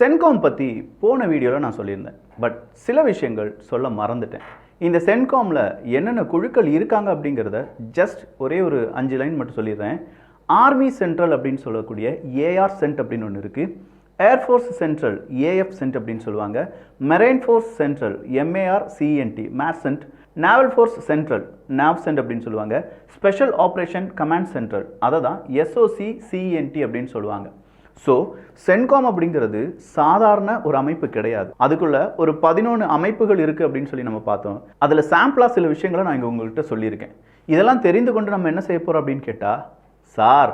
சென்காம் பற்றி போன வீடியோவில் நான் சொல்லியிருந்தேன். பட் சில விஷயங்கள் சொல்ல மறந்துட்டேன். இந்த சென்காமில் என்னென்ன குழுக்கள் இருக்காங்க அப்படிங்கிறத ஜஸ்ட் ஒரே ஒரு அஞ்சு லைன் மட்டும் சொல்லிடுறேன். ஆர்மி சென்ட்ரல் அப்படின்னு சொல்லக்கூடிய ஏஆர் சென்ட் அப்படின்னு ஒன்று இருக்குது ஏர்ஃபோர்ஸ் சென்ட்ரல் ஏஎஃப் சென்ட் அப்படின்னு சொல்லுவாங்க. Marine force central M A R C N T mat cent naval force central nav cent அப்படின்னு சொல்லுவாங்க. ஸ்பெஷல் ஆப்ரேஷன் கமாண்ட் சென்ட்ரல் அதை தான் எஸ்ஓசி சிஎன்டி அப்படின்னு சொல்லுவாங்க. ஸோ சென்காம் அப்படிங்கிறது சாதாரண ஒரு அமைப்பு கிடையாது. அதுக்குள்ள ஒரு பதினொன்று அமைப்புகள் இருக்குது அப்படின்னு சொல்லி நம்ம பார்த்தோம். அதில் சாம்பிளாக சில விஷயங்களை நான் இங்கே உங்கள்கிட்ட சொல்லியிருக்கேன். இதெல்லாம் தெரிந்து கொண்டு நம்ம என்ன செய்ய போகிறோம் அப்படின்னு கேட்டால் சார்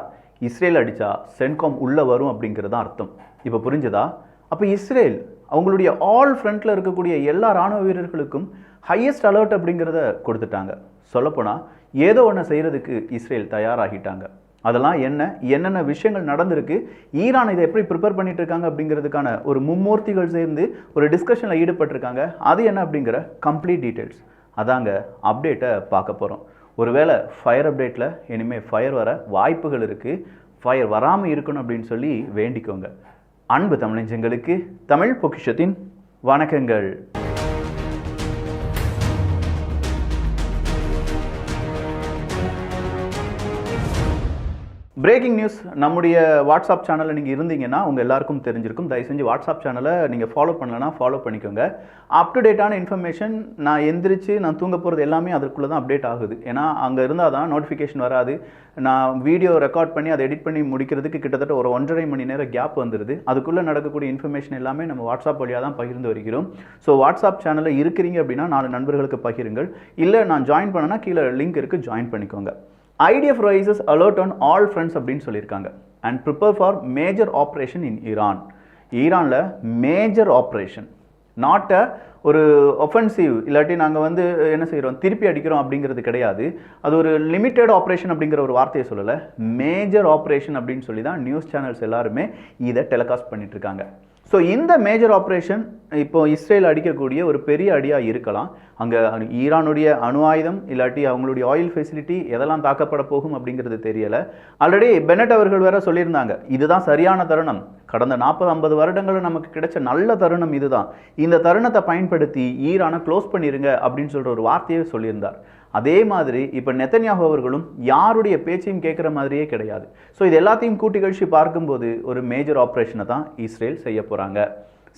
இஸ்ரேல் அடித்தா சென்காம் உள்ளே வரும் அப்படிங்கிறது தான் அர்த்தம். இப்போ புரிஞ்சதா? அப்போ இஸ்ரேல் அவங்களுடைய ஆல் ஃப்ரண்ட்டில் இருக்கக்கூடிய எல்லா ராணுவ வீரர்களுக்கும் ஹையஸ்ட் அலர்ட் அப்படிங்கிறத கொடுத்துட்டாங்க. சொல்லப்போனால் ஏதோ ஒன்று செய்கிறதுக்கு இஸ்ரேல் தயாராகிட்டாங்க. அதெல்லாம் என்ன? என்னென்ன விஷயங்கள் நடந்திருக்கு? ஈரான் இதை எப்படி ப்ரிப்பேர் பண்ணிட்டு இருக்காங்க அப்படிங்கிறதுக்கான ஒரு மும்மூர்த்திகள் சேர்ந்து ஒரு டிஸ்கஷனில் ஈடுபட்டிருக்காங்க. அது என்ன அப்படிங்கிற கம்ப்ளீட் டீட்டெயில்ஸ் அதாங்க அப்டேட்டை பார்க்க போகிறோம் ஒருவேளை ஃபயர் அப்டேட்டில் இனிமேல் ஃபயர் வர வாய்ப்புகள் இருக்குது ஃபயர் வராமல் இருக்கணும் அப்படின்னு சொல்லி வேண்டிக்கோங்க. அன்பு தமிழஞ்சங்களுக்கு தமிழ் பொக்கிஷத்தின் வணக்கங்கள். பிரேக்கிங் நியூஸ் நம்முடைய வாட்ஸ்அப் சேனலில் நீங்கள் இருந்தீங்கன்னா உங்கள் எல்லாருக்கும் தெரிஞ்சிருக்கும். தயவு செஞ்சு வாட்ஸ்அப் சேனலை நீங்கள் ஃபாலோ பண்ணலன்னா ஃபாலோ பண்ணிக்கோங்க. அப் டு டேட்டான இன்ஃபர்மேஷன் நான் எந்திரிச்சு நான் தூங்க போகிறது எல்லாமே அதுக்குள்ளே தான் அப்டேட் ஆகுது. ஏன்னா அங்கே இருந்தால் தான் நோட்டிஃபிகேஷன் வராது. நான் வீடியோ ரெக்கார்ட் பண்ணி அதை எடிட் பண்ணி முடிக்கிறதுக்கு கிட்டத்தட்ட ஒரு ஒன்றரை மணி நேரம் கேப் வந்துடுது அதுக்குள்ளே நடக்கக்கூடிய இன்ஃபர்மேஷன் எல்லாமே நம்ம வாட்ஸ்அப் வழியாக தான் பகிர்ந்து வருகிறோம். ஸோ வாட்ஸ்அப் சேனலில் இருக்கிறீங்க அப்படின்னா நாலு நண்பர்களுக்கு பகிருங்கள். இல்லை நான் ஜாயின் பண்ணனா கீழே லிங்க் இருக்குது ஜாயின் பண்ணிக்கோங்க. IDF raises alert on all friends அப்படின்னு சொல்லியிருக்காங்க. And prepare for major operation in Iran ஈரானில் மேஜர் ஆப்ரேஷன் நாட் அ ஒரு ஒஃபென்சிவ் இல்லாட்டி நாங்கள் வந்து என்ன செய்கிறோம் திருப்பி அடிக்கிறோம் அப்படிங்கிறது கிடையாது. அது ஒரு லிமிட்டெட் ஆப்ரேஷன் அப்படிங்கிற ஒரு வார்த்தையை சொல்லலை. மேஜர் ஆப்ரேஷன் அப்படின்னு சொல்லி தான் நியூஸ் சேனல்ஸ் எல்லாருமே இதை டெலிகாஸ்ட் பண்ணிகிட்ருக்காங்க இருக்காங்க. ஸோ இந்த மேஜர் ஆப்ரேஷன் இப்போ இஸ்ரேல் அடிக்கக்கூடிய ஒரு பெரிய அடியாக இருக்கலாம். அங்கே ஈரானுடைய அணு ஆயுதம் இல்லாட்டி அவங்களுடைய ஆயில் ஃபெசிலிட்டி எதெல்லாம் தாக்கப்பட போகும் அப்படிங்கிறது தெரியலை. ஆல்ரெடி பெனட் அவர்கள் வேற சொல்லியிருந்தாங்க இதுதான் சரியான தருணம். கடந்த நாற்பது ஐம்பது வருடங்களில் நமக்கு கிடைச்ச நல்ல தருணம் இதுதான். இந்த தருணத்தை பயன்படுத்தி ஈரானை க்ளோஸ் பண்ணிடுங்க அப்படின்னு சொல்கிற ஒரு வார்த்தையை சொல்லியிருந்தார். அதே மாதிரி இப்போ நெத்தன்யாகு அவர்களும் யாருடைய பேச்சையும் கேட்குற மாதிரியே கிடையாது. ஸோ இது எல்லாத்தையும் கூட்டி கழிச்சு பார்க்கும்போது ஒரு மேஜர் ஆப்ரேஷனை தான் இஸ்ரேல் செய்ய போகிறாங்க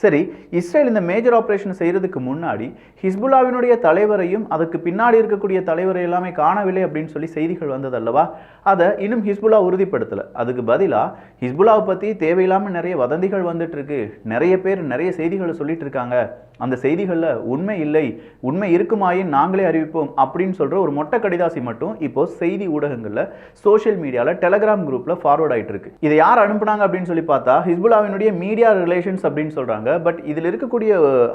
சரி இஸ்ரேல் இந்த மேஜர் ஆப்ரேஷன் செய்கிறதுக்கு முன்னாடி ஹிஸ்புல்லாவினுடைய தலைவரையும் அதுக்கு பின்னாடி இருக்கக்கூடிய தலைவரை எல்லாமே காணவில்லை அப்படின்னு சொல்லி செய்திகள் வந்தது அல்லவா? அதை இன்னும் ஹிஸ்புல்லா உறுதிப்படுத்தலை. அதுக்கு பதிலாக ஹிஸ்புல்லாவை பற்றி தேவையில்லாமல் நிறைய வதந்திகள் வந்துட்டு இருக்கு நிறைய பேர் நிறைய செய்திகளை சொல்லிட்டு இருக்காங்க. அந்த செய்திகளில் உண்மை இல்லை உண்மை இருக்குமாயின் நாங்களே அறிவிப்போம் அப்படின்னு சொல்கிற ஒரு மொட்டை கடிதாசி மட்டும் இப்போ செய்தி ஊடகங்களில் சோஷியல் மீடியாவில் டெலகிராம் குரூப்பில் ஃபார்வர்ட் ஆகிட்டு இருக்கு இதை யார் அனுப்புனாங்க அப்படின்னு சொல்லி பார்த்தா ஹிஸ்புல்லாவினுடைய மீடியா ரிலேஷன்ஸ் அப்படின்னு சொல்கிறாங்க பட் இதில் இருக்கக்கூடிய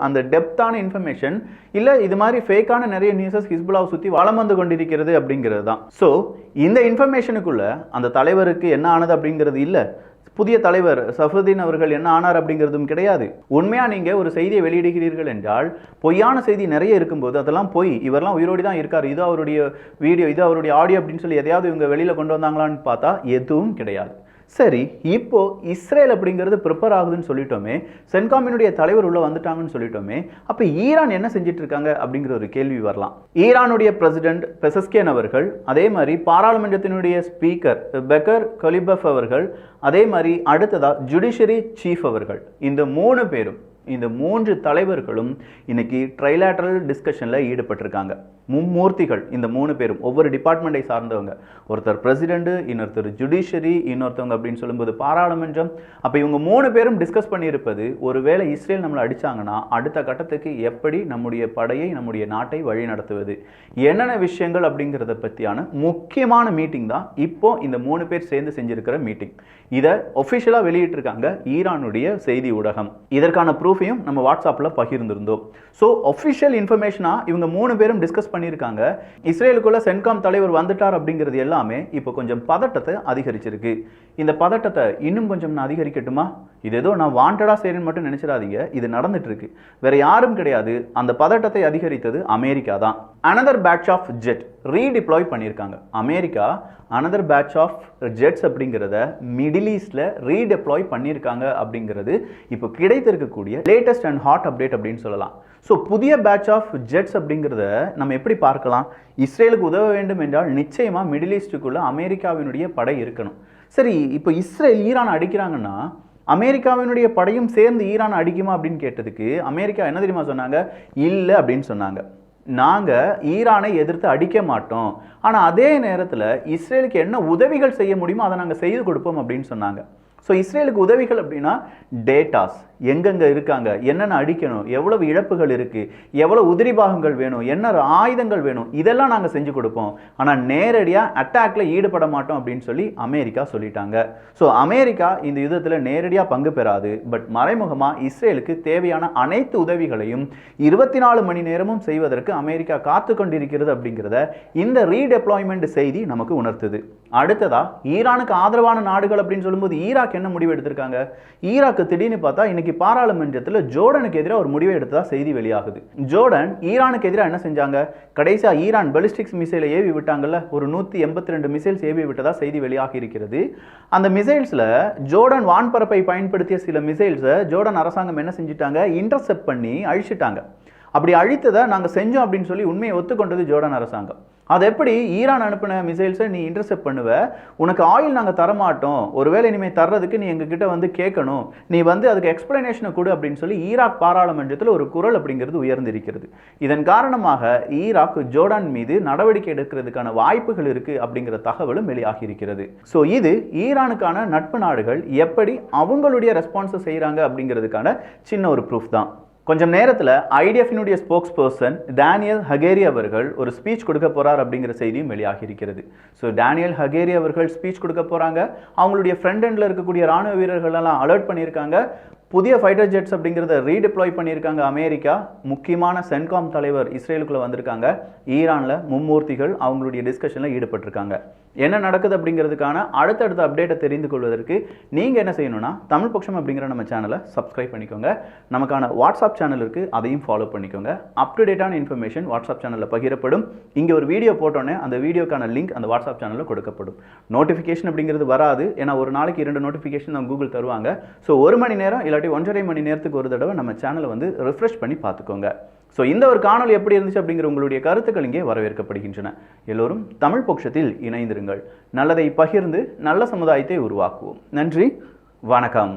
அந்த டெப்த்தான இன்ஃபர்மேஷன் இல்லை இது மாதிரி ஃபேக்கான நிறைய நியூஸஸ் ஹிஸ்புல்லாவை சுற்றி வளம் வந்து கொண்டிருக்கிறது அப்படிங்கிறது தான். ஸோ இந்த இன்ஃபர்மேஷனுக்குள்ள அந்த தலைவருக்கு என்ன ஆனது அப்படிங்கிறது இல்லை. புதிய தலைவர் சஃபுதீன் அவர்கள் என்ன ஆனார் அப்படிங்கிறதும் கிடையாது. உண்மையாக நீங்கள் ஒரு செய்தியை வெளியிடுகிறீர்கள் என்றால் பொய்யான செய்தி நிறைய இருக்கும்போது அதெல்லாம் பொய். இவரெல்லாம் உயிரோடு தான் இருக்கார். இது அவருடைய வீடியோ இது அவருடைய ஆடியோ அப்படின்னு சொல்லி எதையாவது இவங்க வெளியில் கொண்டு வந்தாங்களான்னு பார்த்தா எதுவும் கிடையாது. சரி இப்போ இஸ்ரேல் அப்படிங்கிறது ப்ரிப்பேர் ஆகுதுன்னு சொல்லிட்டோமே சென்காமினுடைய தலைவர் உள்ள வந்துட்டாங்கன்னு சொல்லிட்டோமே அப்போ ஈரான் என்ன செஞ்சுட்டு இருக்காங்க அப்படிங்கிற ஒரு கேள்வி வரலாம். ஈரானுடைய பிரசிடென்ட் பெசஸ்கேன் அவர்கள் அதே மாதிரி பாராளுமன்றத்தினுடைய ஸ்பீக்கர் பெக்கர் கலிபஃப் அவர்கள் அதே மாதிரி அடுத்ததா ஜுடிஷரி சீஃப் அவர்கள் இந்த மூணு பேரும் இந்த மூன்று தலைவர்களும் இன்னைக்கு ட்ரைலாட்ரல் டிஸ்கஷனில் ஈடுபட்டிருக்காங்க. மும்மூர்த்திகள் இந்த மூணு பேரும் ஒவ்வொரு டிபார்ட்மெண்ட்டை சார்ந்தவங்க. ஒருத்தர் பிரசிடென்ட் இன்னொருத்தர் ஜுடிஷரி இன்னொருத்தவங்க அப்படின்னு சொல்லும்போது பாராளுமன்றம். அப்போ இவங்க மூணு பேரும் டிஸ்கஸ் பண்ணியிருப்பது ஒருவேளை இஸ்ரேல் நம்மளை அடிச்சாங்கன்னா அடுத்த கட்டத்துக்கு எப்படி நம்முடைய படையை நம்முடைய நாட்டை வழி நடத்துவது? என்னென்ன விஷயங்கள் அப்படிங்கிறத பற்றியான முக்கியமான மீட்டிங் தான் இப்போ இந்த மூணு பேர் சேர்ந்து செஞ்சிருக்கிற மீட்டிங் இதை ஒஃபிஷியலாக வெளியிட்டிருக்காங்க ஈரானுடைய செய்தி ஊடகம். இதற்கான ப்ரூஃபையும் நம்ம வாட்ஸ்அப்பில் பகிர்ந்திருந்தோம். ஸோ ஒஃபிஷியல் இன்ஃபர்மேஷனாக இவங்க மூணு பேரும் டிஸ்கஸ் பண்ணியிருக்காங்க. இஸ்ரேலுக்குள்ள சென்காம் தலைவர் வந்துட்டார் அப்படிங்கிறது எல்லாமே இப்போ கொஞ்சம் பதட்டத்தை அதிகரிச்சிருக்கு. இந்த பதட்டத்தை இன்னும் கொஞ்சம் நான் அதிகரிக்கட்டுமா? இது ஏதோ நான் வாண்டடாக செய்கிறேன்னு மட்டும் நினச்சிடாதீங்க. இது நடந்துட்டு இருக்கு வேற யாரும் கிடையாது. அந்த பதட்டத்தை அதிகரித்தது அமெரிக்கா தான். Another batch of jet redeploy பண்ணியிருக்காங்க. America another batch of jets அப்படிங்கிறத மிடில் ஈஸ்டில் ரீடெப்ளாய் பண்ணியிருக்காங்க அப்படிங்கிறது இப்போ கிடைத்திருக்கக்கூடிய லேட்டஸ்ட் அண்ட் ஹாட் அப்டேட் அப்படின்னு சொல்லலாம். ஸோ புதிய பேட்ச் ஆஃப் ஜெட்ஸ் அப்படிங்கிறத நம்ம எப்படி பார்க்கலாம்? இஸ்ரேலுக்கு உதவ வேண்டும் என்றால் நிச்சயமாக மிடில் ஈஸ்டுக்குள்ளே அமெரிக்காவினுடைய படை இருக்கணும். சரி இப்போ இஸ்ரேல் ஈரான் அடிக்கிறாங்கன்னா அமெரிக்காவினுடைய படையும் சேர்ந்து ஈரான் அடிக்குமா அப்படின்னு கேட்டதுக்கு அமெரிக்கா என்ன தெரியுமா சொன்னாங்க? இல்லை அப்படின்னு சொன்னாங்க. நாங்கள் ஈரானை எதிர்த்து அடிக்க மாட்டோம். ஆனால் அதே நேரத்தில் இஸ்ரேலுக்கு என்ன உதவிகள் செய்ய முடியுமோ அதை நாங்கள் செய்து கொடுப்போம் அப்படின்னு சொன்னாங்க. ஸோ இஸ்ரேலுக்கு உதவிகள் அப்படின்னா டேட்டாஸ் எங்கெங்கே இருக்காங்க? என்னென்ன அடிக்கணும்? எவ்வளவு இழப்புகள் இருக்குது எவ்வளோ உதிரி பாகங்கள் வேணும்? என்ன ஆயுதங்கள் வேணும்? இதெல்லாம் நாங்கள் செஞ்சு கொடுப்போம். ஆனால் நேரடியாக அட்டாக்ல ஈடுபட மாட்டோம் அப்படின்னு சொல்லி அமெரிக்கா சொல்லிட்டாங்க. ஸோ அமெரிக்கா இந்த யுத்தத்தில் நேரடியாக பங்கு பெறாது. பட் மறைமுகமாக இஸ்ரேலுக்கு தேவையான அனைத்து உதவிகளையும் இருபத்தி நாலு மணி நேரமும் செய்வதற்கு அமெரிக்கா காத்து கொண்டிருக்கிறது அப்படிங்கிறத இந்த ரீடெப்ளாய்மெண்ட் செய்தி நமக்கு உணர்த்துது. அடுத்ததா ஈரானுக்கு ஆதரவான நாடுகள் அப்படின்னு சொல்லும்போது ஈராக் என்ன முடிவு எடுத்திருக்காங்க? ஈராக்கு திடீர்னு பார்த்தா இன்னைக்கு பாராளுமன்றத்தில் ஜோர்டனுக்கு எதிராக ஒரு முடிவை எடுத்ததா செய்தி வெளியாகுது. ஜோர்டன் ஈரானுக்கு எதிராக என்ன செஞ்சாங்க? கடைசியா ஈரான் பெலிஸ்டிக்ஸ் மிசைலை ஏவி விட்டாங்கல்ல? ஒரு நூற்றி எண்பத்தி ரெண்டு மிசைல்ஸ் ஏவி விட்டதா செய்தி வெளியாகி இருக்கிறது. அந்த மிசைல்ஸில் ஜோர்டன் வான்பரப்பை பயன்படுத்திய சில மிசைல்ஸை ஜோர்டன் அரசாங்கம் என்ன செஞ்சுட்டாங்க? இன்டர்செப்ட் பண்ணி அழிச்சிட்டாங்க. அப்படி அழித்ததை நாங்கள் செஞ்சோம் அப்படின்னு சொல்லி உண்மையை ஒத்துக்கொண்டது ஜோர்டன் அரசாங்கம். அது எப்படி ஈரான் அனுப்பின மிசைல்ஸை நீ இன்டர்செப்ட் பண்ணுவ? உனக்கு ஆயில் நாங்கள் தரமாட்டோம். ஒருவேளை இனிமேல் தர்றதுக்கு நீ எங்ககிட்ட வந்து கேட்கணும். நீ வந்து அதுக்கு எக்ஸ்பிளனேஷனை கொடு அப்படின்னு சொல்லி ஈராக் பாராளுமன்றத்தில் ஒரு குரல் அப்படிங்கிறது உயர்ந்திருக்கிறது. இதன் காரணமாக ஈராக் ஜோர்டான் மீது நடவடிக்கை எடுக்கிறதுக்கான வாய்ப்புகள் இருக்குது அப்படிங்கிற தகவலும் வெளியாகி இருக்கிறது ஸோ இது ஈரானுக்கான நட்பு நாடுகள் எப்படி அவங்களுடைய ரெஸ்பான்ஸை செய்கிறாங்க அப்படிங்கிறதுக்கான சின்ன ஒரு ப்ரூஃப் தான். கொஞ்சம் நேரத்தில் ஐடிஎஃபினுடைய ஸ்போக்ஸ் பர்சன் டேனியல் ஹகேரி அவர்கள் ஒரு ஸ்பீச் கொடுக்க போறார் அப்படிங்கிற செய்தியும் வெளியாகி இருக்கிறது ஸோ டேனியல் ஹகேரி அவர்கள் ஸ்பீச் கொடுக்க போகிறாங்க அவங்களுடைய ஃப்ரண்ட் எண்டில் இருக்கக்கூடிய ராணுவ வீரர்களெல்லாம் அலர்ட் பண்ணியிருக்காங்க. புதிய ஃபைட்டர் ஜெட்ஸ் அப்படிங்கிறத ரீடிப்ளாய் பண்ணியிருக்காங்க அமெரிக்கா. முக்கியமான சென்காம் தலைவர் இஸ்ரேலுக்குள்ளே வந்திருக்காங்க. ஈரானில் மும்மூர்த்திகள் அவங்களுடைய டிஸ்கஷனில் ஈடுபட்டிருக்காங்க. என்ன நடக்குது அப்படிங்கிறதுக்கான அடுத்தடுத்த அப்டேட்டை தெரிந்து கொள்வதற்கு நீங்கள் என்ன செய்யணும்னா தமிழ் பட்சம் அப்படிங்கிற நம்ம சேனலை சப்ஸ்கிரைப் பண்ணிக்கோங்க. நமக்கான வாட்ஸ்அப் சேனல் இருக்குது அதையும் ஃபாலோ பண்ணிக்கோங்க. அப் டு டேட்டான இன்ஃபர்மேஷன் வாட்ஸ்அப் சேனலில் பகிரப்படும். இங்கே ஒரு வீடியோ போட்டோன்னே அந்த வீடியோக்கான லிங்க் அந்த வாட்ஸ்அப் சேனலில் கொடுக்கப்படும். நோட்டிஃபிகேஷன் அப்படிங்கிறது வராது. ஏன்னா ஒரு நாளைக்கு இரண்டு நோட்டிஃபிகேஷன் தான் கூகுள் தருவாங்க. ஸோ ஒரு மணி நேரம் இல்லாட்டி ஒன்றரை மணி நேரத்துக்கு ஒரு தடவை நம்ம சேனலை வந்து ரிஃப்ரெஷ் பண்ணி பார்த்துக்கோங்க. ஸோ இந்த ஒரு காணொலி எப்படி இருந்துச்சு அப்படிங்கிற உங்களுடைய கருத்துக்கள் இங்கே வரவேற்கப்படுகின்றன. எல்லோரும் தமிழ் பட்சத்தில் இணைந்திருங்கள். நல்லதை பகிர்ந்து நல்ல சமுதாயத்தை உருவாக்குவோம். நன்றி. வணக்கம்.